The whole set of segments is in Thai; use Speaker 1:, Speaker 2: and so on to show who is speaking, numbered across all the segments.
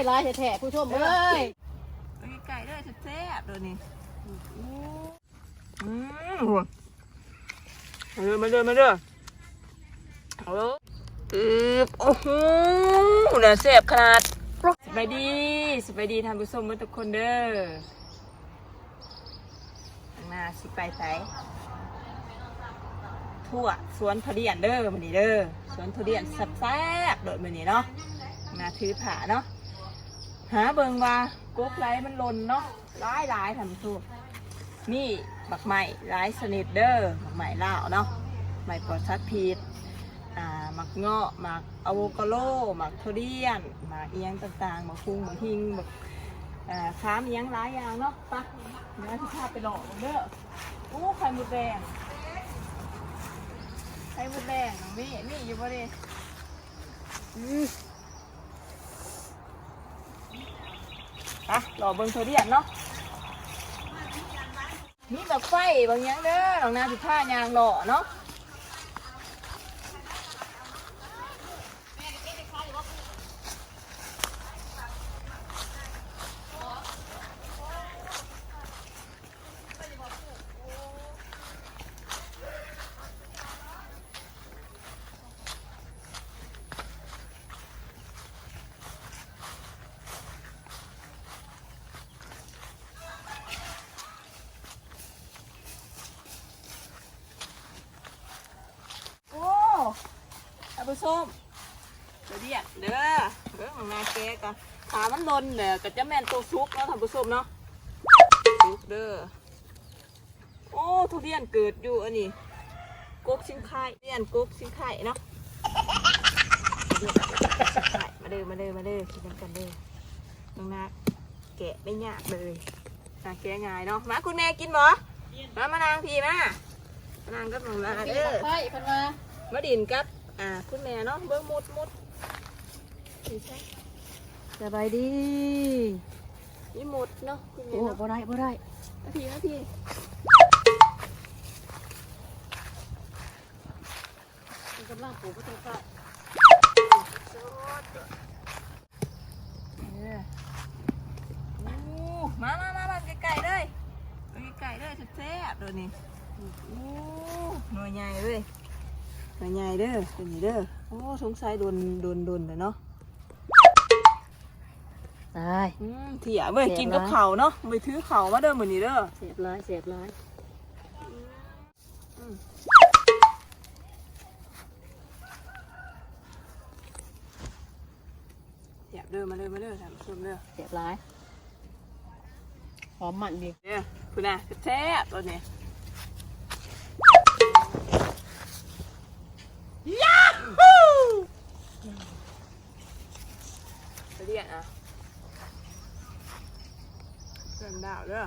Speaker 1: ยร้ายแท้ๆผู้ชมเอ้ย
Speaker 2: มีไก่ด้วยแซ่บๆเลยนี่อืมมาเด้อมาเด้อมาเด้อเอาเด้ออึบโอ้โหน่าแซ่บขนาดสบายดีสบายดีท่านผู้ชมทุกคนเด้อข้างหน้าสิไปไสทั่วสวนทุเรียนเด้อมื้อนี้เด้อสวนทุเรียนแซ่บๆโดดมื้อนี้เนาะข้างหน้าถือผ้าเนาะ หาเบิงว่ากกไรมันหล่นเนาะร้ายร้ายทำทุกมีบักใหม่ร้ายสนิทเด้อบักใหม่ล่าวเนาะใหม่ปลอดชัดพีดอ่าหมักเงาะหมักอะโวคาโดหมักทุเรียนหมักเอียงต่างๆหมักพุงหมักหิงหมักอ่าค้ามเอียงหลายอย่างเนาะไปะเดี๋ยวที่พาไปหลอกเด้อโอ้ไข่มดแดงไข่มดแดงน้องมี่นี่อยู่บ่เด้อือ ปะรอเบิ้งโซเดียนเนาะมีแบบไฟบางอย่างเด้อหลังนาสิผ้ายางหล่อเนาะ ท่านผู้ชมโซเดียนเด้อเบิ่งหลังนาแกกันขามันลนเด้อก็จะแม่นตัวซุกเนาะท่านผู้ชมเนาะซุกเด้อโอ้ทุเรียนเกิดอยู่อันนี้กกชิงไข่เรียนกกชิงไข่เนาะมาเด้อมาเด้อมาเด้อกินกันเด้อน้องนาแกะไม่ยากเลยนาแกะง่ายเนาะมาคุณแม่กินบ่มามานางพี่มามานางก็น้องนา
Speaker 1: พี่
Speaker 2: เด้อ
Speaker 1: ไฟเพิ่นว่า
Speaker 2: มาดินกับ อ่าคุณแม่เนาะเบิ้งมุดมุดนี่ใช่
Speaker 1: สบายดี
Speaker 2: นี่มุดเนาะคุณแม่
Speaker 1: โอ้
Speaker 2: เนาะ
Speaker 1: บ่ได้บ่ได้
Speaker 2: นาทีนาที
Speaker 1: เพิ่นกำลังปลูกก็ต้องไฟ
Speaker 2: เออโอ้มามามามาไก่ๆเลยไก่ๆเลยแซ่บๆเดี๋ยวนี้โอ้หน่วยใหญ่เลย หน่วยใหญ่เด้อเป็นนี่เด้อโอ้สงสัยโดนโดนโดนเลยเนาะ
Speaker 1: ตาย
Speaker 2: อืมเถี่ยเว้ยกินกับเข่าวเนาะไปถือเข่าวมาเด้อเหมือนนี้เด้อ
Speaker 1: เสียบร้ายเสียบร้าย
Speaker 2: เถี่ยเด้อมาเด้อมาเด้อท่านผู้ชมเด้อ
Speaker 1: เสียบร้ายหอมมันดี
Speaker 2: เนี่ยคุณน่ะแซ่บตัวนี้ยาฮูไปเรียนอะ เดินดาวเด้อ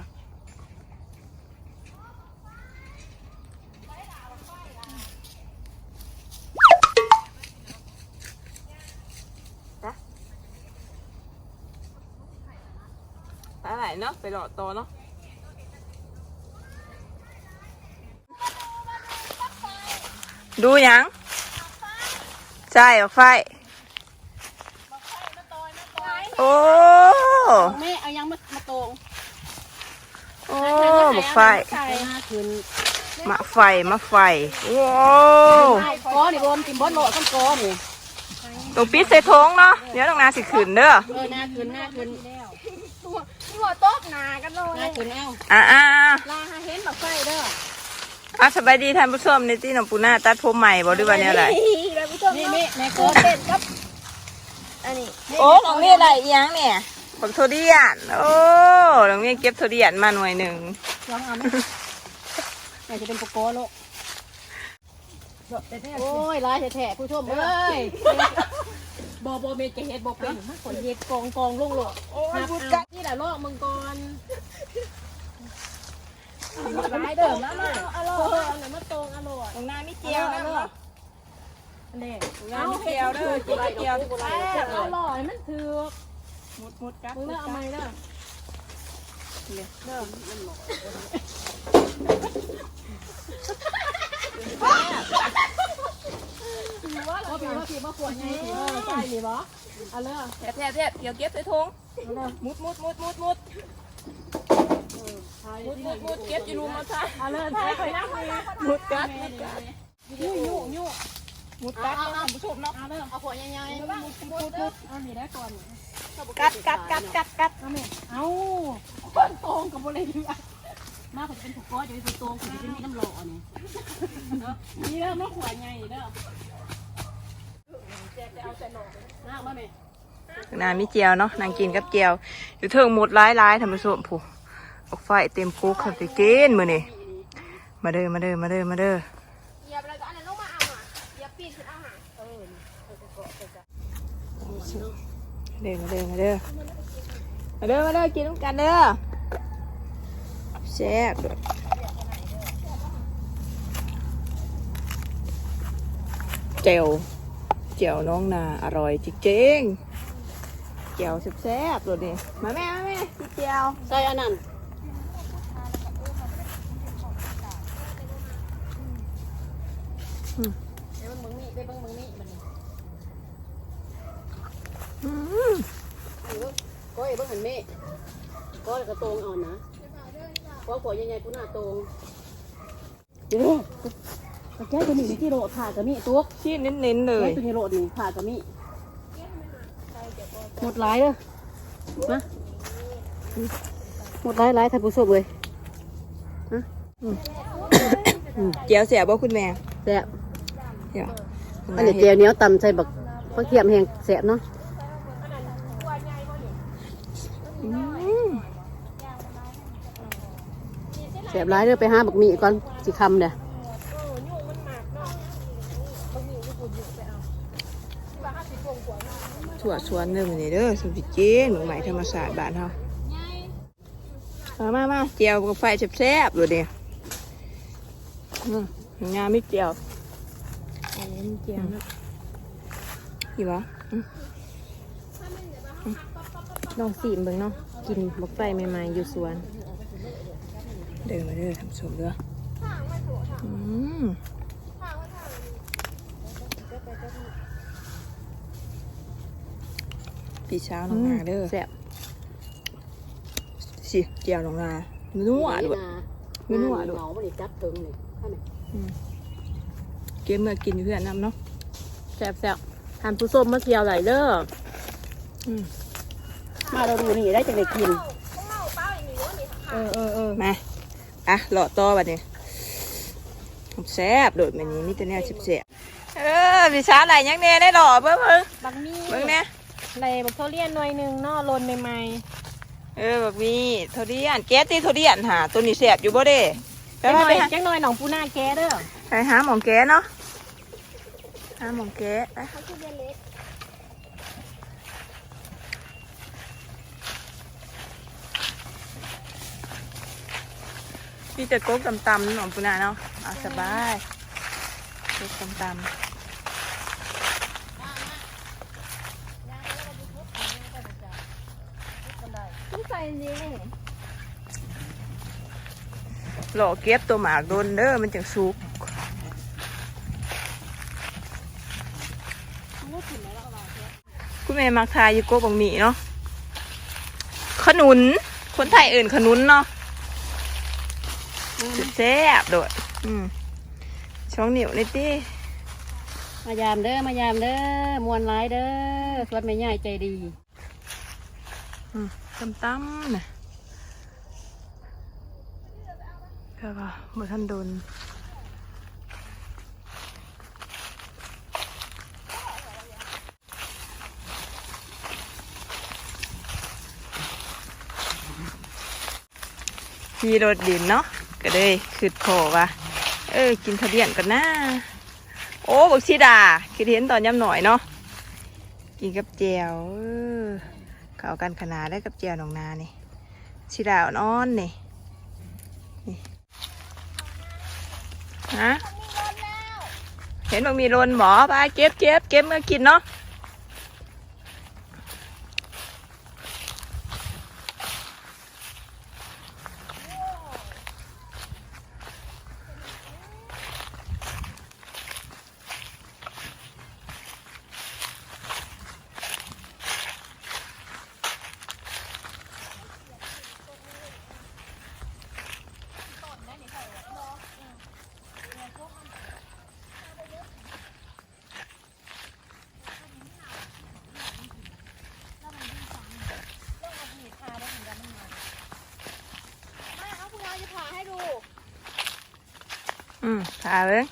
Speaker 2: ไปไหนเนาะ บักไฟ
Speaker 1: ใส่หน้า
Speaker 2: ไฟมะไฟโอ้
Speaker 1: ก้อนี่บนกินบนโหลดกันก้อนี่
Speaker 2: ตรงปิดใส่ท้องเนาะเดี๋ยวต้องนาสิขืนเด้อ
Speaker 1: เออนาขึ้นหน้าขึ้น
Speaker 3: หัวโต๊ะหนากันเลย
Speaker 1: นาขึ้นเอ้า
Speaker 2: อ่าอ่า
Speaker 1: ลาหาเห็นบักไฟเด้อ
Speaker 2: อะสบายดีท่านผู้ชมในที่น้องปูนาตัดผมใหม่บ่ด้วยวันนี้อะไร
Speaker 3: แล้วผู้ชม
Speaker 1: นี่
Speaker 3: เนาะ
Speaker 1: แม่แม่
Speaker 3: ตั
Speaker 1: ก้
Speaker 3: ว
Speaker 1: อ
Speaker 3: เป็ดกับอันนี้
Speaker 2: โอ้น้องนี่อะไรยังเนี่ย ผลโทเดียน โอ้น้องนี่เก็บโทเดียนมาหน่วยหนึ่ง
Speaker 1: ลองเอาไหมแม่จะเป็นโกโก้โลกโอ้ยร้ายแท้ๆผู้ชมเอ้ยบอบอเมจะเฮ็ดบอเป็นมากกว่าเฮ็ดกองกองลงโลด
Speaker 2: โอ้ย
Speaker 1: หับ
Speaker 2: พูด
Speaker 1: เอา
Speaker 2: กัน
Speaker 1: นี่แหละลอกมึงก่อนร้ายเด้อมามาอร่อยเอาหน่อยมาตรงอร่อย
Speaker 2: น้องนาไม่เจียวนะเนาะ
Speaker 1: อันนี้
Speaker 2: งานเจียวเด้อกินเจียวทุกคน
Speaker 1: แซ่บอร่อยมันถือก
Speaker 2: มุดมุดกัด
Speaker 1: มึงเลิกเอาไหมเด้อเด้อว่าพี่ว่าพี่ว่าขวดไงพี่ว่าใช่หรือบ่เอาเลย
Speaker 2: แทบแทบแทบเดี๋ยวเก็บใส่ถุงมุดมุดมุดมุดมุดมุดมุดมุดเก็บอยู่รูมาท่า
Speaker 1: เอาเลยใช่ไปนั่งเลย
Speaker 2: มุดกัดมุดกัด
Speaker 1: ยุ่ยุ่ยุ่
Speaker 2: มุดกัดเนาะท่านผู้ชมเนาะ
Speaker 1: เอาเลยเอาขวดใหญ่ๆมุดมุดมุดเอานี่ได้ก่อน
Speaker 2: กัดกัดกัดกัดกัด
Speaker 1: เอาแม่เอาก้อนโตงกับอะไรดีอะมาผมจะเป็นถูกก้อนจะเป็นถูกโตงผมจะเป็นมีน้ำหล่อนี่นี่เด้อมาขวดใหญ่เด้อแจกจะเอาแต่หล่อน้ามาแม่
Speaker 2: นามีเจียวเนาะนางกินกับเจียวอยู่เทิงหมดร้ายร้ายท่านผู้ชมผู้ออกไฟเต็มคุกขับไปกินมื้อนี้มาเด้อมาเด้อมาเด้อมาเด้อ
Speaker 3: เหยียบแล้วก็อันนั้นลงมาเอาอะเหยียบปีนขึ้นเอาหา
Speaker 2: เด้อมาเด้อมาเด้อมาเด้อมาเด้อกินน้ำกันเด้อแซ่บด้วยเจียวเจียวน้องนาอร่อยจริงๆเจียวแซ่บๆเลยดิมาแม่มาแม่เจียว
Speaker 1: ใส่อันนั้น
Speaker 2: อืม
Speaker 1: เดี๋ยวเบิ่งมีไปเบิ่งเบิ่งมีมันนี่
Speaker 2: อืม
Speaker 1: เออก้ อยเบิ่งหันมีก้อยกระโตงเอานะก้อยขวดใหญ่ๆกูหน้าโตงเดี๋ยวกระแก้ตัวนี้นี่ที่โรดผ่ากระมีตัว
Speaker 2: ชิ้นเน้นๆเล
Speaker 1: แก้
Speaker 2: ย
Speaker 1: ตัวนี้โรดนี่ผ่ากระมีหมดหลายเด้อนะหมดหลายหลายท่านผู้ชมเลย
Speaker 2: เจียวเสียบ่คุณแม่
Speaker 1: แซ่บ
Speaker 2: เดี๋ยว
Speaker 1: อันนี้เจียวเหนียวตำใส่บักฟักเทียมแห้งแซ่บเนาะ
Speaker 2: อืม
Speaker 1: แซ่บหลายเด้อไปหาบักหมี่ก่อนสิคำเด้อ
Speaker 2: ถั่วสวนเด้อมื้อนี้เด้อสมสิกินหมูใหม่ธรรมศาสตร์บ้านเฮามามามาเจียวกับไฟแซ่บๆดูดิอืมงามไม่เจียว
Speaker 1: เจียวเนาะ
Speaker 2: อีบ่อืม
Speaker 1: ลองสีมเบิ่งเนาะกินบักไฟใหม่ๆอยู่สวน
Speaker 2: เดินมาเด้อทำสมเด้ออืมพี่เช้าน้องนาเด้อ
Speaker 1: แซ่บ
Speaker 2: สิเจียวน้องนานัวด้วยไม่นัวด้วย
Speaker 1: เหงาบ่ได้จับถึงนี่ท่านไหน
Speaker 2: เก็บเมื่อกินอยู่เพื่อนน้ำเนาะ
Speaker 1: แซ่บแซ่บทานผู้ส้มมาเกี่ยวไหลเด้อ
Speaker 2: อืม
Speaker 1: มาเราดูนี่ได้จังได้กิน เออเออเออ
Speaker 2: มา อะหล่อต่อบัดนี้แซ่บโดดมันนี้มีแต่แนวแซ่บๆเออพี่เช้าไหลยังแน่ได้หล่อเบิ่งเบิ่ง
Speaker 1: บักมี
Speaker 2: เบิ่งแน่
Speaker 1: ไหลบักทุเรียนหน่วยหนึงเนาะลนใหม่
Speaker 2: เออแบบมีโทเดียนแก๊สตีโทเดียนหาตัวนี้แซ่บอยู่บ่เด้
Speaker 1: ๆ
Speaker 2: ไป
Speaker 1: จังห
Speaker 2: มา
Speaker 1: น่อ
Speaker 2: ไป
Speaker 1: ย
Speaker 2: หา
Speaker 1: จังหน่อยหนองปูนาแกเด้อ
Speaker 2: ไปหาหมองแก๊สเนาะหาหมองแก๊สไป
Speaker 3: เขาคือเรียนเล็ก
Speaker 2: พี่จะก๊กตำๆหนองปุนาเนาะเอาสบายก๊กตำ
Speaker 3: ต้องใส่นี่
Speaker 2: หล่อเก็บตัวหมากโดนเด้อมันจังสุกคุณแม่มักทายอยู่โกบังหมีเนาะขนุน คนไทยเอื่นขนุนเนาะ แซ่บโดดอืมช่องเหนียวนิดดิ
Speaker 1: มายามเด้อมายามเด้อมวนร้ายเด้อสวนแม่ใหญ่ใจดี
Speaker 2: อืมตั้มๆนะแล้วก็บ่ทันโดนขี่รถดินเนาะ ก็เลยคือโผว่า เออกินทะเบียนกันนะโอ้บอกชิดาคือเห็นตอนย่ำหน่อยเนาะกินกับแจวเออเข้ากันขนาดได้กับแจวหนองนานี่ชิดาอ่อนๆนี่นี่ฮะเห็นบอกมีรนหมอไปเก็บเก็บเก็บมากินเนาะ อืมถ่ายเลย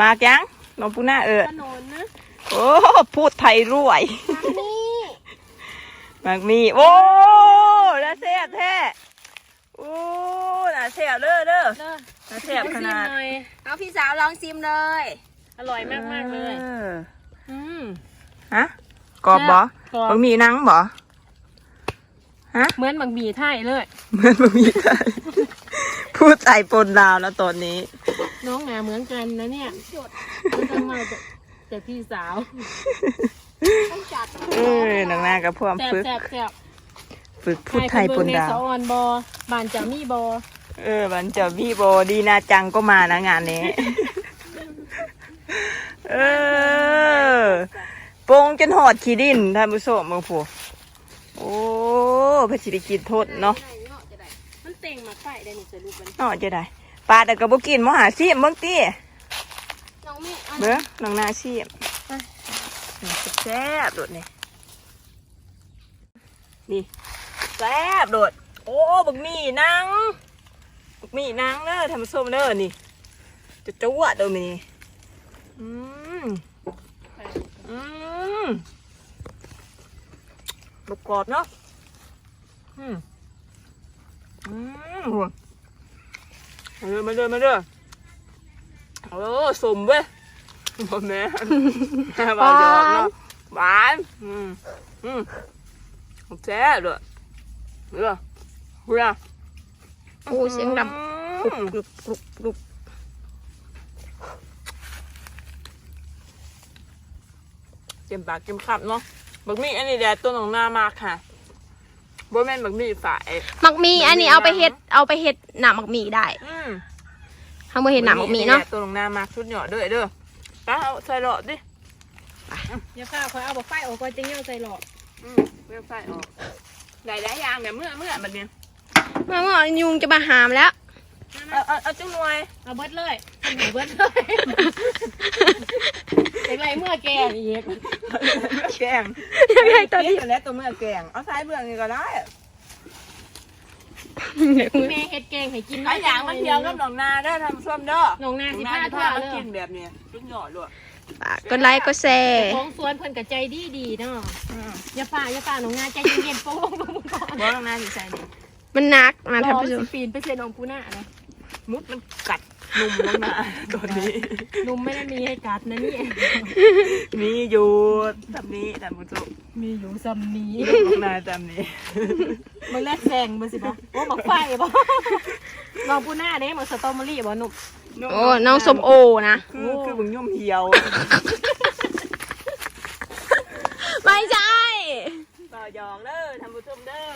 Speaker 2: มากยังน้องปูน่าเออ
Speaker 3: ถนนนะ
Speaker 2: โอ้พูดไทยรวย
Speaker 3: นี่
Speaker 2: มากมีโอ้น่าแซ่บแท้โอ้น่าแซ่บเด้อเด้อ
Speaker 1: เด้อ
Speaker 2: น่าแซ่บขนาด
Speaker 1: หน่อย
Speaker 3: เอาพี่สาวลองซิมเลย
Speaker 1: อร่อยมากมากๆเลย
Speaker 2: ออ
Speaker 1: อืม
Speaker 2: ฮะกรอบบ่
Speaker 1: กรอบ
Speaker 2: บะหมี่นังบ่ฮะ
Speaker 1: เหมือนบางบีไทยเลย
Speaker 2: เหมือนบะหมี่ไทย พูดไทยปนลาวแล้วตอนนี้
Speaker 1: น้องหนาเหมือนกันนะเนี่ย
Speaker 3: จด
Speaker 1: มันจะมาจากจากพี่สาว
Speaker 3: ต้องจัด
Speaker 2: เออหนังหน้ากับพวก
Speaker 1: แซ่บ
Speaker 2: ฝึก
Speaker 1: แซ่บแซ่บ
Speaker 2: ฝึกพูดไทยปน
Speaker 1: ใน
Speaker 2: ดาว
Speaker 1: สะออนบอบานจะมีบอ
Speaker 2: เออมันจะพี่โบดีนาจังก็มานะงานนี้ เออโปงจนหอดขี้ดินท่านผู้ชมมึงผู้โอ้เพชรได้กินโทษเนาะ
Speaker 1: มันเต่งมาไข่ได้นี่จะรู้กัน
Speaker 2: เนาะจะได้ปลาแต่กระบอกินมหาซีมเบิ่งตี
Speaker 3: น้องมีอัน
Speaker 2: เบ้อน้องนาซีมแซ่บโดดนี่นี่แซ่บโดด โอ้บักหมี่นังบักหมี่นังเด้อท่านผู้ชมเด้อนี่จะจวดเด้อมีนี่อืมอืมบกกรอบเนาะอืม อืมหัวมาเด้อมาเด้อมาเด้อโอ้สมเว้ยบ่แม่นแม่ว่าหยอกเนาะหวานอืมอืมแซ่บด้วยเด้อเฮ้ย
Speaker 3: โอ้เสียงด
Speaker 2: กรุบกรุบกรุบกรุบเต็มปากเต็มคำเนาะบักมี่อันนี้แดดตัวหนองหน้ามากค่ะ บ่แม่นบักมี่ฝ่ายำ
Speaker 3: หมักมีอันนี้เอาไปเฮ็ดเอาไปเฮ็ดหนาหมักหมีได้
Speaker 2: อืม
Speaker 3: ทำมาเฮ็ดหนาหมักหมีเนาะ
Speaker 2: แดดตัวหนองหน้ามากชุดเหยอดด้วยเด้อไปเอาใส่หลอดดิ
Speaker 1: อย่าข้าวคอยเอาบอกไฟออกก่อนจะเงี้ยวใส่หลอด
Speaker 2: อืมเว็บไซต์ออกหลายหลายๆอย่างแบบเมื่อเมื่อแบบเนี้ย
Speaker 3: เมื่อเมื่อยุงจะมาหามแล้ว
Speaker 2: เอาเอาเอาจุ้งหน่วย
Speaker 1: เอาเบิดเลยเอาหนูเบิดเลยอย่างไรเมื่อแกอีก
Speaker 2: แกง
Speaker 3: ยังไงตอนนี้
Speaker 2: กิแล้วตัวเมื่อแกงเอาสายเบื้องนี่ก็ได้
Speaker 1: แม่เฮ็ดแกงให้กิน
Speaker 2: ไอ้อย่างมันเที่ยวกับหนองนาเด้อทำส้มเด้อ
Speaker 1: หนองนาสิ
Speaker 2: ห
Speaker 1: พา
Speaker 2: นา
Speaker 1: ทั่ว
Speaker 2: มา
Speaker 1: เล
Speaker 2: กิ
Speaker 1: ย
Speaker 2: นแบบเนี้ยจุ้งหยอดด้วย
Speaker 3: ฝากกดไลค์กดแชร์
Speaker 1: ของสวนเพิ่นกับใจดีดีๆเนาะ
Speaker 2: อืม
Speaker 1: อย่าฝ่าอย่าฝ่าหนองนาใจเย็นๆโป้งลงก่อน
Speaker 2: บอกหนองนาสิใส่ดิ
Speaker 3: มันหนักนะ
Speaker 1: ร
Speaker 3: ท่าน
Speaker 1: อ
Speaker 3: ผู้ชม
Speaker 1: สิปีนไปเซ็นองปูหน้าเลย
Speaker 2: มุดมันกัดนุ่มลงนาตัวนี้
Speaker 1: นุ่มไม่ได้มีให้กัดนะนี่
Speaker 2: มีอยู่แบบนี้แต่มุจุ
Speaker 1: มีอยู่ซัมนี้
Speaker 2: ลงนาแบบนี้
Speaker 1: มันแรกแซงมาสิบ่โอ้บอกไฟบ่ลองปูหน้าเด้เหมือนสตรอเบอรี่บ่หนุ่ม
Speaker 3: โอ้น้องสมโอนะ
Speaker 2: คือคือบึงยุ่มเหี่ยว
Speaker 3: ไม่ใช่
Speaker 2: ต่อยองเด้อทำบุญชมเด้อ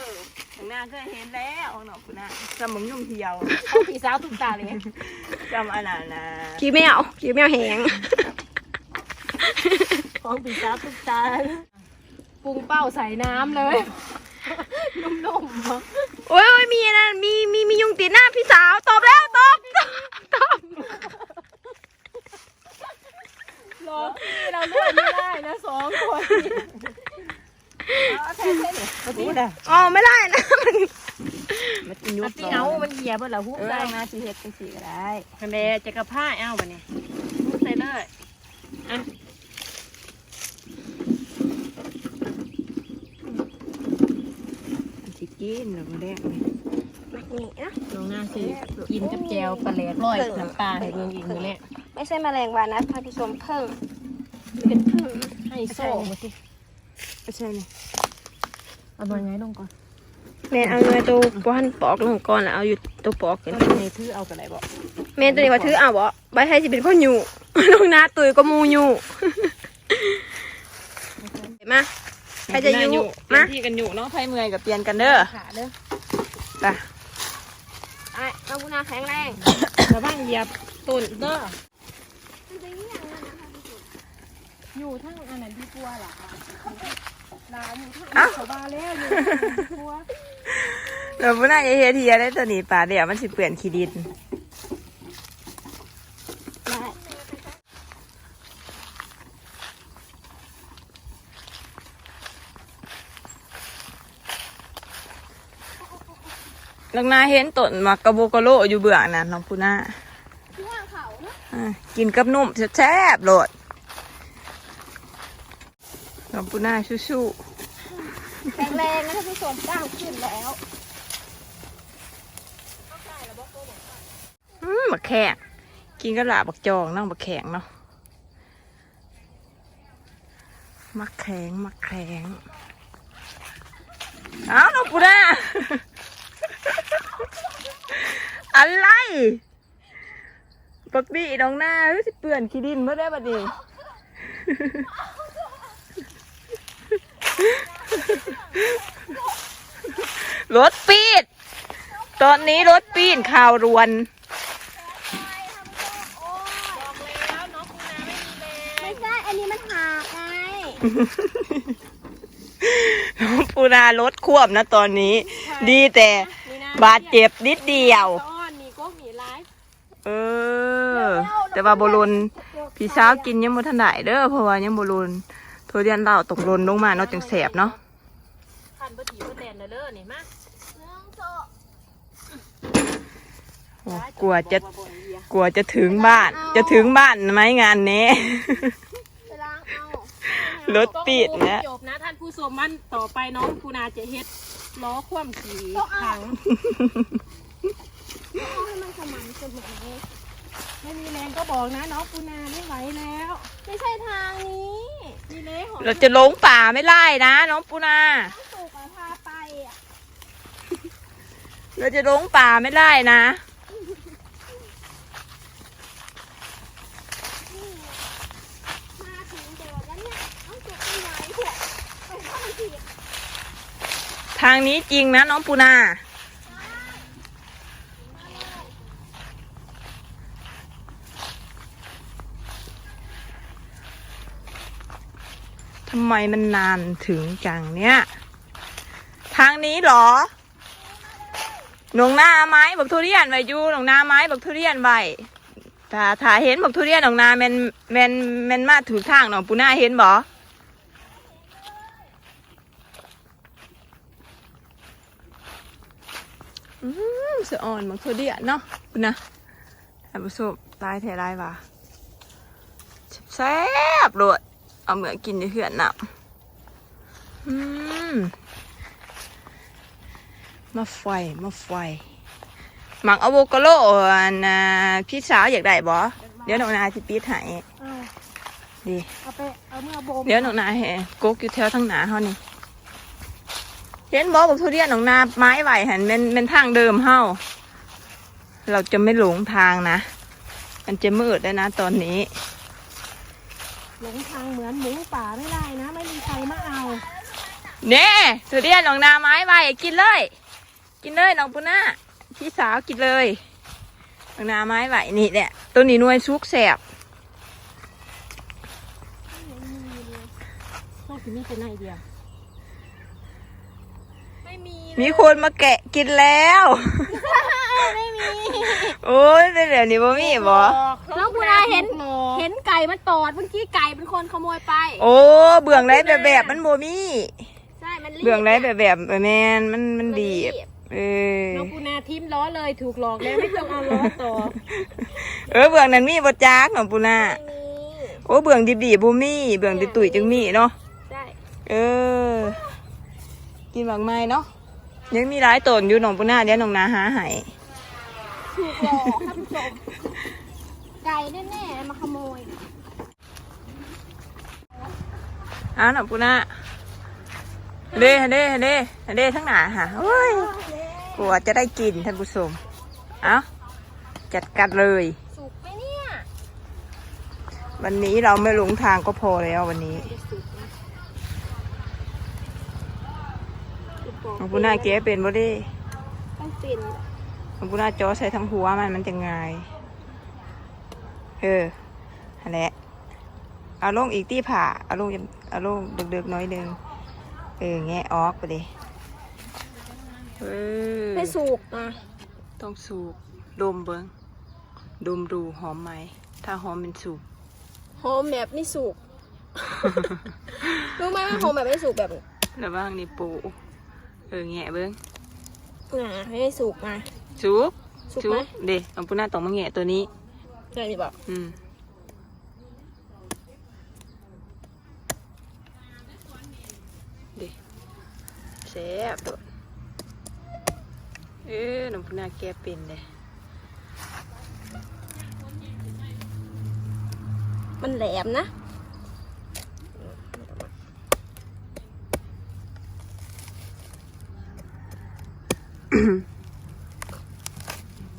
Speaker 2: หนองนาเคยเห็นแล้วของหนองคุณนาจำบึงยุ่มเหี่ยว
Speaker 1: เอาผีสาวทุกตาเลย
Speaker 2: จำอันนั้นนะ
Speaker 3: ขี้แมวขี้แมวแหง
Speaker 1: ของผีสาวทุกตาปรุงเป้าใส่น้ำเลยนุ่มๆบ่
Speaker 3: โอ้ยโอ้ยมีนะมีมีมียุงติดหน้าพี่สาวตอบแล้วตอบตอบ
Speaker 1: รอพี่เราเลื่อนไม่ได้นะสองคน
Speaker 2: เอ๋อ
Speaker 3: ไม่ได้นะมัน
Speaker 2: มากินยุบ
Speaker 1: ที่เอามันเหยียบเบิดละฮุบ
Speaker 2: เออ
Speaker 1: ได้
Speaker 2: น้าสีเห็ดเป็นสีก็ได้
Speaker 1: คันเดจะกระพ้าเอ้าบัดนี้ฮุบใส่เลยอะ
Speaker 2: สิกินแล้วก็แดงนี่
Speaker 3: นี่นะ
Speaker 1: ลงหน้าสิกินกับแจวปลาแหลกร้อยน้ำปลาให้เบิ่งอีกมื้อแรก
Speaker 3: ไม่ใช่แมลงวันนะท่านผู้ชมเพิ่ง
Speaker 1: เป็นเพึ่งให้โซ่มาสิ
Speaker 2: ไม่ใช่นี่
Speaker 1: เอาหน่อยไงลงก่อน
Speaker 3: แม่เอาเนื้อตัวป้อนปอกลงก่อนแล้วเอาอยู่ตัวปอกกัน
Speaker 1: แล้วในถือเอากระไรบ่
Speaker 3: แม่ตัวนี้ว่าถือเอาบ่ใบไทยสิเป็นพ่ออยู่ลงหน้าตุยก็มูอยู่มาใครจะอยู่
Speaker 2: มา
Speaker 3: มา
Speaker 2: ที่กันอยู่เนาะไพ่เมื่อยกับเปลี่ยนกันเด้อ
Speaker 1: ขาเด้อ
Speaker 2: ไป
Speaker 3: ไอ้น้องกุนาแข็งแรง
Speaker 1: ระวังเหยียบตุ่นเด้ออยู่ทั้งอันนั้นที่กลัวล่ะลาอยู่ทั้งชาวบ้านแล้วอยู่ที่กลัว
Speaker 2: เราไม่น่าจะเฮ็ดเฮียได้ตัวนี้ป่าเดี๋ยวมันสิเปลี่ยนขี้ดิน
Speaker 3: ได้
Speaker 2: ลังนาเห็นต้นมักกะโบกะโลอยู่เบื้องน่ะน้องปูนา
Speaker 3: ที่ว่างเขาเนาะ
Speaker 2: อะกินกับนุ่มแซ่บๆโลด น้องปูนาชู้
Speaker 3: แข็งแรงนะท่านผู้ชมก้าวขึ้นแล้ว
Speaker 2: ๆอืมบักแข็งกินกับลาบบักจองเน้องบักแข็งเนาะมักแข็งมักแข็งเอ้าน้องปูนาอะไรปักดีน้องหน้าเฮ้ยสิเปื่อนขี้ดินเมื่อได้บัดนี้ รถปีด ตอนนี้รถปีนข่าวรวน
Speaker 3: ไม่ใช่ อันนี้มันหักไง
Speaker 2: ปูนารถควบนะตอนนี้ ดีแต่บาดเจ็บนิดเดียว
Speaker 1: อ้อนนี่ก็มีร้าย
Speaker 2: เออ แต่ว่าบรุนพี่สาวกินยังบ่ทันได้เด้อเพราะว่ายังบรุน ทุเรียนเราตกหลนลงมาเนาะจังแสบเนาะ
Speaker 1: คันบ่ถีบ่แตนเด้อนี่มา
Speaker 2: โอ้กลัวจะกลัวจะถึงบ้าน จะถึงบ้านไหมงานนี้
Speaker 3: ไปล้างเอา
Speaker 2: รถปิดนะ
Speaker 1: จบนะท่านผู้ชมมันต่อไปน้องปูนาจะเฮ็ดล้อคว่ำสีถัง
Speaker 3: เอาให้มันสม่ำเสมอ
Speaker 1: ไม่มีแรงก็บอกนะน้องปูนาไม่ไหวแล้ว
Speaker 3: ไม่ใช่ทางนี้
Speaker 1: มีเละหอ
Speaker 2: เราจะลงป่าไม่ไล่นะน้องปูนา
Speaker 3: ต้องสูกอะพาไปอะ
Speaker 2: เราจะลงป่าไม่ไล่นะ
Speaker 3: มาถึงโดดแล้วเนี่ยต้องสูกไปไหนเถอะไปเข้าไปสิ
Speaker 2: ทางนี้จริงนะน้องปูนาำไมมันนานถึงจังเนี่ย ทางนี้หรอ หนองนาไม้บักทุเรียนไว้อยู่หนองนาไม้บักทุเรียนไว้ถ้าถ้าเห็นบักทุเรียนหนองนาแมนแมนแมนมาถูกทางหนองปูนาเห็นบ่อืมสะอ่อนบักทุเรียนเนาะคุณนะท่านผู้ชมตายแท้ไรวะแซ่บๆโลด เอาเหมือนกินอยู่เหือนน่ะอืมมาไฟมาไฟหมักอะโวคาโดอันน่ะพี่สาวอยากได้บ่เดี๋ยวหนูนาสิปีดให้
Speaker 1: เอา
Speaker 2: ดี
Speaker 1: เอาไปเอาเมื่อโบม
Speaker 2: เดี๋ยวหนูนาให้กกอยู่แถวทางหนาเฮานี่เห็นบ่บอกทุเรียนหนองนาไม้ไหวหันเป็นเป็นทางเดิมเฮาเราจะไม่หลงทางนะ มันจะมืดแล้วนะตอนนี้
Speaker 1: หลงทางเหมือนหมูป่าไม่ได้นะ ไม่มีใครมาเอา
Speaker 2: เน่ทุเรียนหนองนาไม้ไหวกินเลย กินเลยน้องปุน่าพี่สาวกินเลยหนองนาไม้ไหวนี่แหละตัวนี้หน่วยซุกแสบ
Speaker 1: ต้องกินนี่เป็นไอเดีย
Speaker 3: ไม่มี
Speaker 2: มีคนมาแกะกินแล้ว
Speaker 3: ไม่มี
Speaker 2: โอ้ยเป็นแบบนี้บ่มีบ่
Speaker 3: น้องปูนาเห็น เห็นไก่มันตอดเมื่อกี้ไก่เป็นคนขโมยไป
Speaker 2: โอ้เบื้องไรแบบแบบมันบ่มี
Speaker 3: ใช่มันรีบ
Speaker 2: เบื้องไรแบบแบบแมนมันมัน
Speaker 3: มันรี
Speaker 2: ดี
Speaker 3: บ
Speaker 2: เออ
Speaker 1: น้องปูนาทิมล้อเลยถูกหลอกแล้วไม่ต้องเอาล้อต่อ
Speaker 2: เออเบื้องนั้นมีบ่จักของปูนา
Speaker 3: ไม่มี
Speaker 2: โอ้เบื้องดิบดีบ่มีเบื้องดิบตุ๋ยจึงมีเนาะ
Speaker 3: ใช่
Speaker 2: เออกินหมากไม้เนาะ ยังมีหลายต้นอยู่หนองปูนาเดี๋ยวหนองนาหาให้
Speaker 3: ถูกหลอกท่านผู้ชมไก่แน่ๆมาขโมย
Speaker 2: อ้าวหนองปูนาเด้เด้เด้เด้ทั้งหนาค่ะโอ้ยกลัวจะได้กินท่านผู้ชมเอ้าจัดการเลย
Speaker 3: สุกไหมเนี่ย
Speaker 2: วันนี้เราไม่หลงทางก็พอแล้ววันนี้ห ลวงปู่นาเก๋เป็นบ่ได้
Speaker 3: ต้องเป็น
Speaker 2: หลวงปู่นาจอใส่ทั้งหัวมันมันจะง่ายเอออันแหละเอาลงอีกที่ผ่าเอาลงเอาลงเดึกๆหน้อยหนึงเออแงะออกไปดิเออ
Speaker 3: ให้สุกนะ
Speaker 2: ต้องสูบดมเบิงดมดูหอมไหม ถ้าหอมเป็นสูบ
Speaker 3: หอมแบบไม่สุกรู้ไหมว่าหอมแบบไม่สุกแบบ
Speaker 2: แล้วบ้างนี่ปู เออแงะเบิง
Speaker 3: อ่าให้สุกไง
Speaker 2: สุก
Speaker 3: สุกไหม
Speaker 2: เด็น้องปุ้นาต้องมาแงะตัวนี้
Speaker 3: ใช่นี่บอก
Speaker 2: อืมเด็แซ่บโดดเออน้องปุ้นาแกะเป็นเลย
Speaker 3: มันแหลมนะ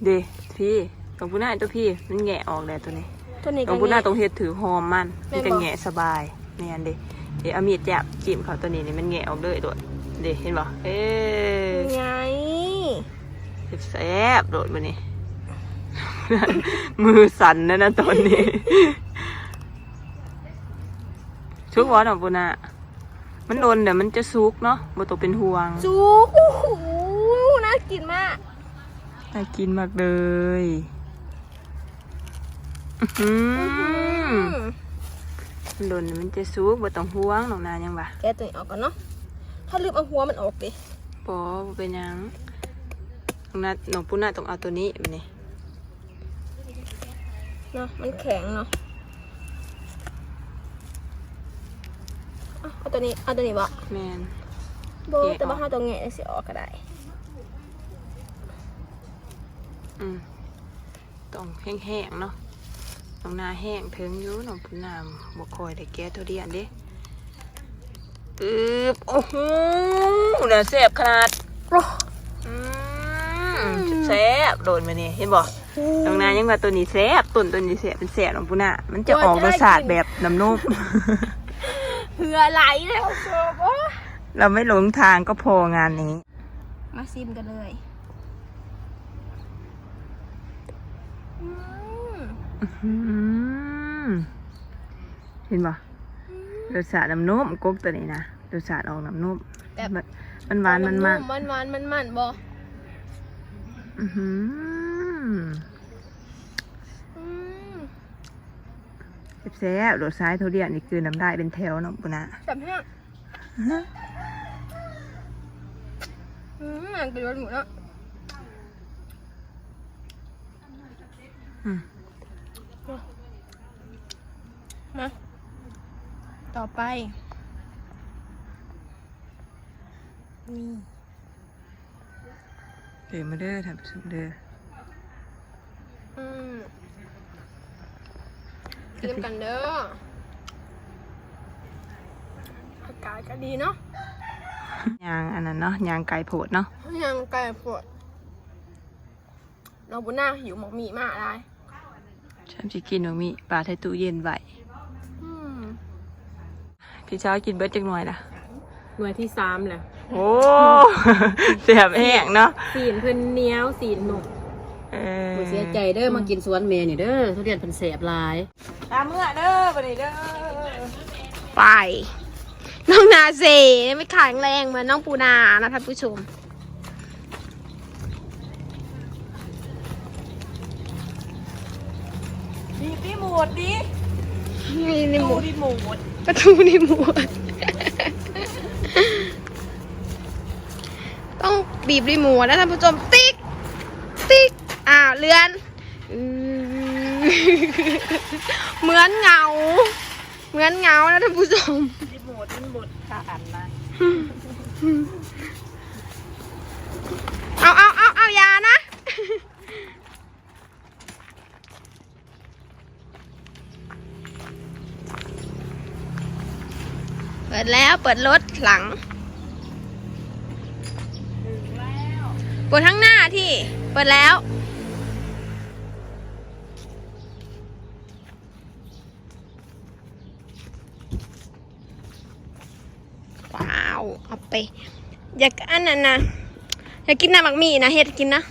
Speaker 2: เด็พี่น้องปุ้นาตัวพี่มันแงะออกแล้วตัวนี้
Speaker 3: ตัวนี้
Speaker 2: น้
Speaker 3: ก็
Speaker 2: องปุ้นา
Speaker 3: แง่
Speaker 2: ต้องเฮ็ดถือหอมมัน
Speaker 3: แม่
Speaker 2: มัน
Speaker 3: นบ่
Speaker 2: จะแงะสบายแม่นเด็เดี๋ยวเอามีดจับจิ้มเขาตัวนี้นี่มันแงะออกเลยโดดเด็เห็นบ่เอ๊ะ
Speaker 3: ไง
Speaker 2: แซ่บโดดมานี่ มือสั่นนะนะตอนนี้ชุกวอของปุนามันโดนเดี๋ยวมันจะซุกเนาะบ่ตกเป็นห่วง
Speaker 3: จุกโอ้โหน่ากินมาก
Speaker 2: น่ากินมากเลยอื้อหือ
Speaker 3: อืม
Speaker 2: มันโดนเดี๋ยวมันจะซุกบ่ต้องห่วงน้องนายังบ่
Speaker 3: แกะตัวนี้ออกก่อนเนาะ ถ้าลืมเอาหัวมันออกดิ
Speaker 2: ปอบ่เป็นหยังน้องนาน้องปุนาต้องเอาตัวนี้มานี่
Speaker 3: เนาะ มันแข็งเนาะอะเอาตัวนี้ เอาตัวนี้บ่
Speaker 2: แม่น
Speaker 3: โบ
Speaker 2: แกะออก
Speaker 3: แต่ว่าถ้าตัวแงะสิออกก็ได้
Speaker 2: อืมต้องแห้งๆเนาะน้องนาแห้งถึงอยู่น้องปุนาบ่คอยได้แก้ตัวเดียนเด้อึบโอ้โหน่าแซ่บขนาด
Speaker 3: โอ้
Speaker 2: อืมแซ่บโดนมานี่เห็นบ่น้องนายังว่าตัวนี้แซ่บต้นตัวนี้แซ่บเป็นแซ่บน้องปุนามันจะออกรสชาติแบบน้ำนุ่ม
Speaker 3: เหือไหลแล้วโซ่บ
Speaker 2: เราไม่หลงทางก็พองานนี้
Speaker 3: มาซิมกันเลย อืม
Speaker 2: อืม เห็นบ่รสชาติน้ำนุ่มกกตัวนี้นะรสชาติออกน้ำนุ่ม
Speaker 3: แบบ
Speaker 2: มันมันหวานมันมัน
Speaker 3: มันหวานมันมันบ่
Speaker 2: อื้อหือ
Speaker 3: อืม
Speaker 2: แซ่บๆรสชาติทุเรียนนี่คือน้ำได้เป็นแถวเน้องปุนะ
Speaker 3: แบบเนี้ยอืมมันเป็นรสหมูเนาะ
Speaker 2: ม
Speaker 3: มาต่อไป นี่
Speaker 2: เดี๋ยวมาเด้อทำสุกเด้อ
Speaker 3: อืมกินกันเด้ออากาศก็ดีเนาะ
Speaker 2: ยางอันนั้นเนาะยางไก่โผดเนาะ
Speaker 3: ยังไก่ปวดเราบุญหน้าหิวหมกหมีมากเลย
Speaker 2: ฉันจะกินหนูมีปลาไทยตู้เย็นไว้
Speaker 3: อืม
Speaker 2: พี่เช้ากินเบิร์ดจังหน่อยนะ
Speaker 1: หน่วยที่สามแหละ
Speaker 2: โอ้เสียบแห้งเนาะ
Speaker 1: สีนเพิ่นเหนี้ยวสีนหนุก
Speaker 2: เออ
Speaker 1: บ่เสียใจเด้อมากินสวนเมนี่เด้อทุเรียนเพิ่นแสบหลาย
Speaker 2: ตามเมื่อเด้อไปเลยเด้อ
Speaker 3: ไป น้องนาเซไม่แข็งแรงเหมือนน้องปูนานะท่านผู้ชม
Speaker 2: ดีพี่หมูดดี
Speaker 3: มีในหมู
Speaker 2: ดีหมูด
Speaker 3: ประตูในหมูต้องบีบรีโมทนะท่านผู้ชมติ๊ก ติ๊ก อ่าวเลือนอืมเหมือนเงา เหมือนเงานะท่านผู้ชม
Speaker 2: ดีหมูดมันบดขาอันนะ
Speaker 3: เอาเอาเอาเอาอยานะ เปิ ดแล้วเปิดรถหลังเปิดทั้งหน้าที่ เปิดแล้ว ว้าว เอาไป อยากอันนั้นนะอยากกินน้ำมักมี่นะเฮ็ดกินนะ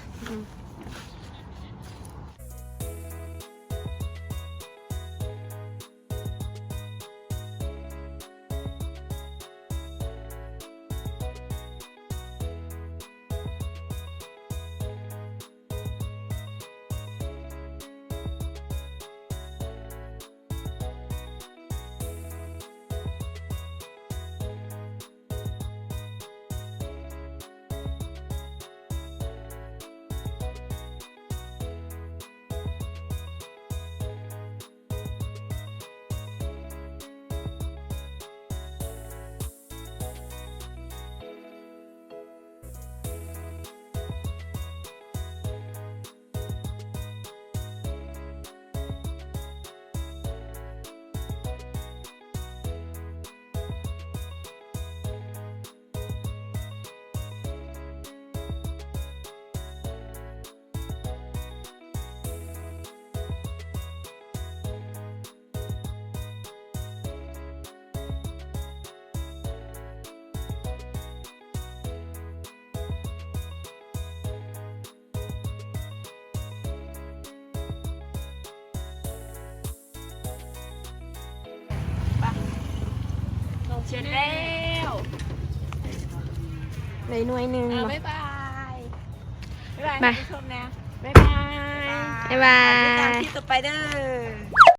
Speaker 2: เชิญแล้ว
Speaker 3: ในหน่วยหนึ่ง
Speaker 2: เออ
Speaker 3: บ่
Speaker 2: บ๊ายบาย บ๊ายบาย
Speaker 3: ไป
Speaker 2: ท่านผู้ชมนะ
Speaker 3: บ๊ายบาย บ๊ายบา
Speaker 2: ติดตาม
Speaker 3: ย
Speaker 2: คลิปต่อไปเด้อ